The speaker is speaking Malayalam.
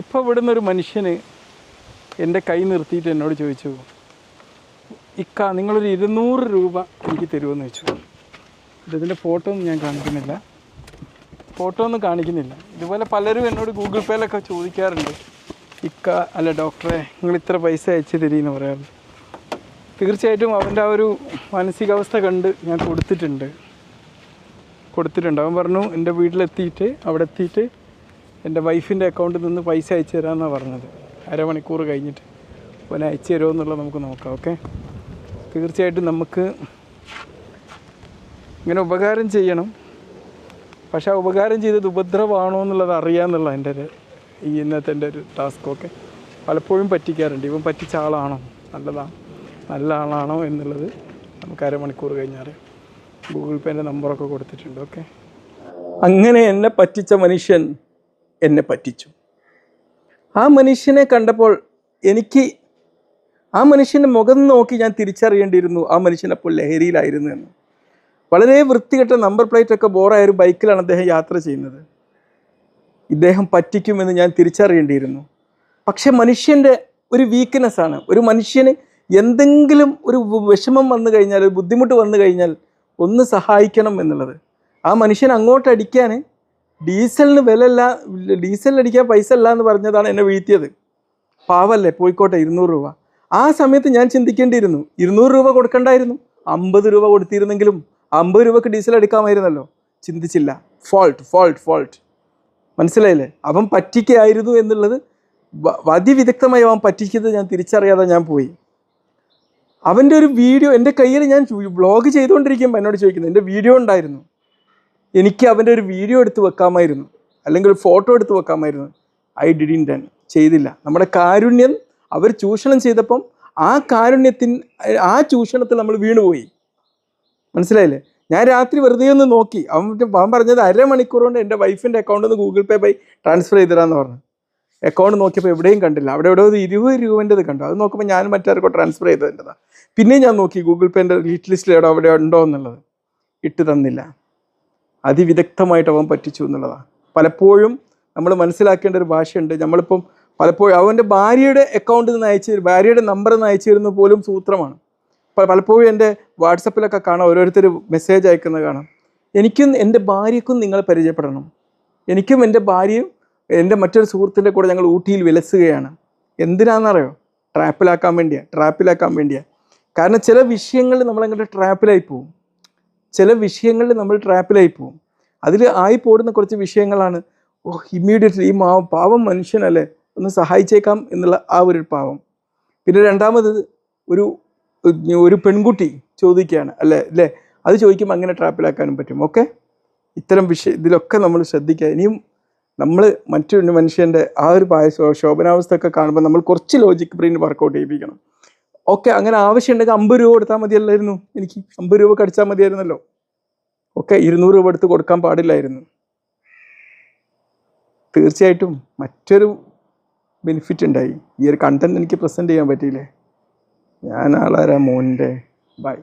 ഇപ്പോൾ ഇവിടുന്ന് ഒരു മനുഷ്യന് എന്റെ കൈ നിർത്തിയിട്ട് എന്നോട് ചോദിച്ചു ഇക്ക നിങ്ങളൊരു ഇരുന്നൂറ് രൂപ എനിക്ക് തരുമെന്ന് ചോദിച്ചു. ഇതിന്റെ ഫോട്ടോ ഒന്നും ഞാൻ കാണിക്കുന്നില്ല. ഫോട്ടോ ഒന്നും കാണിക്കുന്നില്ല. ഇതുപോലെ പലരും എന്നോട് ഗൂഗിൾ പേയിലൊക്കെ ചോദിക്കാറുണ്ട്. ഇക്ക അല്ല ഡോക്ടറെ നിങ്ങൾ ഇത്ര പൈസ അയച്ചു തരീന്ന് പറയാറുണ്ട്. തീർച്ചയായിട്ടും അവന്റെ ആ ഒരു മാനസികാവസ്ഥ കണ്ട് ഞാൻ കൊടുത്തിട്ടുണ്ട്. കൊടുത്തിട്ടുണ്ട്. അവൻ പറഞ്ഞു എന്റെ വീട്ടിലെത്തിയിട്ട് അവിടെ എത്തിയിട്ട് എന്റെ വൈഫിന്റെ അക്കൗണ്ടിൽ നിന്ന് പൈസ അയച്ചു തരാമെന്നാണ് പറഞ്ഞത്. അരമണിക്കൂർ കഴിഞ്ഞിട്ട് അവൻ അയച്ചു തരുമോ എന്നുള്ളത് നമുക്ക് നോക്കാം ഓക്കെ? തീർച്ചയായിട്ടും നമുക്ക് ഇങ്ങനെ ഉപകാരം ചെയ്യണം. പക്ഷേ ആ ഉപകാരം ചെയ്തത് ഉപദ്രവമാണോ എന്നുള്ളത് അറിയാമെന്നുള്ള എന്റെ ഒരു ഈ ഇന്നത്തെ എന്റെ ഒരു ടാസ്ക് ഒക്കെ പലപ്പോഴും പറ്റിക്കാറുണ്ട്. ഇവൻ പറ്റിച്ച ആളാണോ? നല്ലതാണ് നല്ല ആളാണോ എന്നുള്ളത് നമുക്ക് അരമണിക്കൂർ കഴിഞ്ഞാൽ ഗൂഗിൾ പേന്റെ നമ്പറൊക്കെ കൊടുത്തിട്ടുണ്ട് ഓക്കെ? അങ്ങനെ എന്നെ പറ്റിച്ച മനുഷ്യൻ എന്നെ പറ്റിച്ചു. ആ മനുഷ്യനെ കണ്ടപ്പോൾ എനിക്ക് ആ മനുഷ്യന്റെ മുഖം നോക്കി ഞാൻ തിരിച്ചറിയേണ്ടിയിരുന്നു ആ മനുഷ്യൻ അപ്പോൾ ലഹരിയിലായിരുന്നു എന്ന്. വളരെ വൃത്തികെട്ട നമ്പർ പ്ലേറ്റ് ഒക്കെ ബോറായ ഒരു ബൈക്കിലാണ് അദ്ദേഹം യാത്ര ചെയ്യുന്നത്. ഇദ്ദേഹം പറ്റിക്കുമെന്ന് ഞാൻ തിരിച്ചറിയേണ്ടിയിരുന്നു. പക്ഷെ മനുഷ്യന്റെ ഒരു വീക്ക്നെസ്സാണ് ഒരു മനുഷ്യന് എന്തെങ്കിലും ഒരു വിഷമം വന്നു കഴിഞ്ഞാൽ ഒരു ബുദ്ധിമുട്ട് വന്നു കഴിഞ്ഞാൽ ഒന്ന് സഹായിക്കണം എന്നുള്ളത്. ആ മനുഷ്യൻ അങ്ങോട്ട് അടിക്കാൻ ഡീസലിന് വിലല്ല ഡീസൽ അടിക്കാൻ പൈസ അല്ല എന്ന് പറഞ്ഞതാണ് എന്നെ വീഴ്ത്തിയത്. പാവല്ലേ പോയിക്കോട്ടെ ഇരുന്നൂറ് രൂപ. ആ സമയത്ത് ഞാൻ ചിന്തിക്കേണ്ടിയിരുന്നു ഇരുന്നൂറ് രൂപ കൊടുക്കണ്ടായിരുന്നു. അമ്പത് രൂപ കൊടുത്തിരുന്നെങ്കിലും അമ്പത് രൂപക്ക് ഡീസൽ എടുക്കാമായിരുന്നല്ലോ. ചിന്തിച്ചില്ല. ഫോൾട്ട് ഫോൾട്ട് ഫോൾട്ട് മനസ്സിലായില്ലേ? അവൻ പറ്റിക്കായിരുന്നു എന്നുള്ളത് അതിവിദഗ്ധമായി അവൻ പറ്റിക്കുന്നത് ഞാൻ തിരിച്ചറിയാതെ ഞാൻ പോയി. അവന്റെ ഒരു വീഡിയോ എന്റെ കയ്യിൽ ഞാൻ ബ്ലോഗ് ചെയ്തുകൊണ്ടിരിക്കുമ്പോൾ എന്നോട് ചോദിക്കുന്നത് എന്റെ വീഡിയോ ഉണ്ടായിരുന്നു? എനിക്ക് അവന്റെ ഒരു വീഡിയോ എടുത്ത് വെക്കാമായിരുന്നു. അല്ലെങ്കിൽ ഒരു ഫോട്ടോ എടുത്ത് വെക്കാമായിരുന്നു. ഐ ഡിഡിൻ ഡൺ ചെയ്തില്ല. നമ്മുടെ കാരുണ്യം അവർ ചൂഷണം ചെയ്തപ്പം ആ കാരുണ്യത്തിൻ ആ ചൂഷണത്തിൽ നമ്മൾ വീണുപോയി. മനസ്സിലായില്ലേ? ഞാൻ രാത്രി വെറുതെ ഒന്ന് നോക്കി. അവൻ അവൻ പറഞ്ഞത് അരമണിക്കൂർ കൊണ്ട് എന്റെ വൈഫിന്റെ അക്കൗണ്ടിൽ നിന്ന് ഗൂഗിൾ പേ ബൈ ട്രാൻസ്ഫർ ചെയ്തിടാന്ന് പറഞ്ഞു. അക്കൗണ്ട് നോക്കിയപ്പോൾ എവിടെയും കണ്ടില്ല. അവിടെ എവിടെ ഒരു ഇരുപത് രൂപന്റെത് കണ്ടു. അത് നോക്കുമ്പോൾ ഞാൻ മറ്റാർക്കോ ട്രാൻസ്ഫർ ചെയ്തതിന്റെതാണ് പിന്നെ ഞാൻ നോക്കി. ഗൂഗിൾ പേന്റെ ലിറ്റ് ലിസ്റ്റിൽ എവിടെ അവിടെ ഉണ്ടോ എന്നുള്ളത്. ഇട്ട് തന്നില്ല. അതിവിദഗ്ധമായിട്ട് അവൻ പറ്റിച്ചു എന്നുള്ളതാണ്. പലപ്പോഴും നമ്മൾ മനസ്സിലാക്കേണ്ട ഒരു ഭാഷയുണ്ട്. നമ്മളിപ്പം പലപ്പോഴും അവന്റെ ഭാര്യയുടെ അക്കൗണ്ടിൽ നിന്ന് അയച്ചു ഭാര്യയുടെ നമ്പർ നിന്ന് അയച്ചു തരുന്ന പോലും സൂത്രമാണ്. പലപ്പോഴും എന്റെ വാട്സപ്പിലൊക്കെ കാണാം ഓരോരുത്തർ മെസ്സേജ് അയക്കുന്നത് കാണാം. എനിക്കും എന്റെ ഭാര്യക്കും നിങ്ങൾ പരിചയപ്പെടണം. എനിക്കും എന്റെ ഭാര്യയും എന്റെ മറ്റൊരു സുഹൃത്തിന്റെ കൂടെ ഞങ്ങൾ ഊട്ടിയിൽ വിലസുകയാണ്. എന്തിനാണെന്നറിയോ ട്രാപ്പിലാക്കാൻ വേണ്ടിയാണ് ട്രാപ്പിലാക്കാൻ വേണ്ടിയാണ് കാരണം ചില വിഷയങ്ങളിൽ നമ്മളങ്ങനെ ട്രാപ്പിലായി പോകും ചില വിഷയങ്ങളിൽ നമ്മൾ ട്രാപ്പിലായി പോകും അതിൽ ആയി പോടുന്ന കുറച്ച് വിഷയങ്ങളാണ് ഓ ഇമ്മീഡിയറ്റ്ലി ഈ മാ പാവം മനുഷ്യനല്ലേ ഒന്ന് സഹായിച്ചേക്കാം എന്നുള്ള ആ ഒരു പാവം. പിന്നെ രണ്ടാമത് ഒരു ഒരു പെൺകുട്ടി ചോദിക്കുകയാണ് അല്ലേ അല്ലേ? അത് ചോദിക്കുമ്പോൾ അങ്ങനെ ട്രാപ്പിലാക്കാനും പറ്റും ഓക്കെ? ഇത്തരം വിഷയ ഇതിലൊക്കെ നമ്മൾ ശ്രദ്ധിക്കുക. ഇനിയും നമ്മൾ മറ്റൊരു മനുഷ്യന്റെ ആ ഒരു പായ ശോഭനാവസ്ഥയൊക്കെ കാണുമ്പോൾ നമ്മൾ കുറച്ച് ലോജിക് ബ്രെയിൻ വർക്കൗട്ട് ചെയ്യിപ്പിക്കണം. ഓക്കെ അങ്ങനെ ആവശ്യമുണ്ടെങ്കിൽ അമ്പത് രൂപ കൊടുത്താൽ മതിയല്ലായിരുന്നു. എനിക്ക് അമ്പത് രൂപ കടിച്ചാൽ മതിയായിരുന്നല്ലോ. ഓക്കെ ഇരുന്നൂറ് രൂപ എടുത്ത് കൊടുക്കാൻ പാടില്ലായിരുന്നു. തീർച്ചയായിട്ടും മറ്റൊരു ബെനിഫിറ്റ് ഉണ്ടായി. ഈ ഒരു കണ്ടന്റ് എനിക്ക് പ്രസന്റ് ചെയ്യാൻ പറ്റിയില്ലേ? ഞാൻ ആളാരാ മോന്റെ? ബൈ